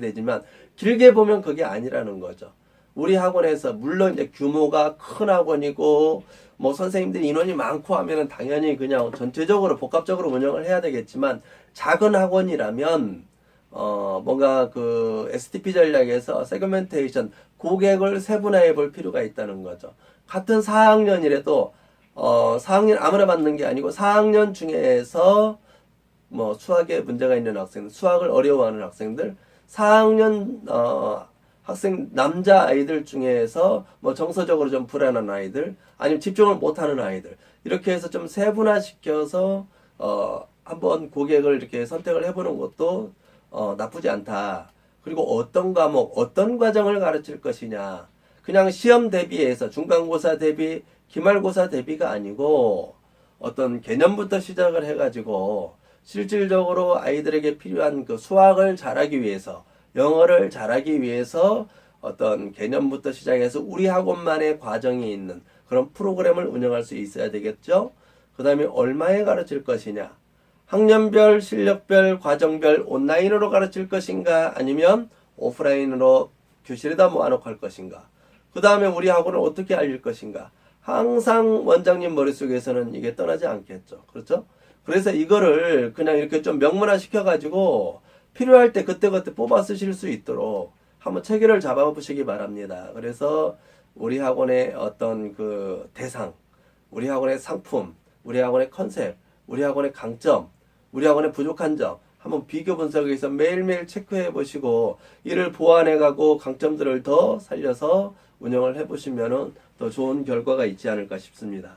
되지만 길게 보면 그게 아니라는 거죠. 우리 학원에서 물론 이제 규모가 큰 학원이고 뭐 선생님들이 인원이 많고 하면은 당연히 그냥 전체적으로 복합적으로 운영을 해야 되겠지만 작은 학원이라면 어 뭔가 그 STP 전략에서 세그멘테이션 고객을 세분화해 볼 필요가 있다는 거죠. 같은 4학년이라도 어 4학년 아무나 받는 게 아니고 4학년 중에서 뭐 수학에 문제가 있는 학생들, 수학을 어려워하는 학생들, 4학년 어, 학생 남자 아이들 중에서 뭐 정서적으로 좀 불안한 아이들, 아니면 집중을 못하는 아이들 이렇게 해서 좀 세분화시켜서 어, 한번 고객을 이렇게 선택을 해보는 것도 어, 나쁘지 않다. 그리고 어떤 과목, 어떤 과정을 가르칠 것이냐. 그냥 시험 대비해서 중간고사 대비, 기말고사 대비가 아니고 어떤 개념부터 시작을 해가지고 실질적으로 아이들에게 필요한 그 수학을 잘하기 위해서 영어를 잘하기 위해서 어떤 개념부터 시작해서 우리 학원만의 과정이 있는 그런 프로그램을 운영할 수 있어야 되겠죠. 그 다음에 얼마에 가르칠 것이냐. 학년별, 실력별, 과정별 온라인으로 가르칠 것인가 아니면 오프라인으로 교실에다 모아놓고 할 것인가. 그 다음에 우리 학원을 어떻게 알릴 것인가. 항상 원장님 머릿속에서는 이게 떠나지 않겠죠. 그렇죠? 그래서 이거를 그냥 이렇게 좀 명문화 시켜가지고 필요할 때 그때그때 뽑아 쓰실 수 있도록 한번 체계를 잡아보시기 바랍니다. 그래서 우리 학원의 어떤 그 대상, 우리 학원의 상품, 우리 학원의 컨셉, 우리 학원의 강점, 우리 학원의 부족한 점 한번 비교 분석해서 매일매일 체크해 보시고 이를 보완해 가고 강점들을 더 살려서 운영을 해 보시면은 더 좋은 결과가 있지 않을까 싶습니다.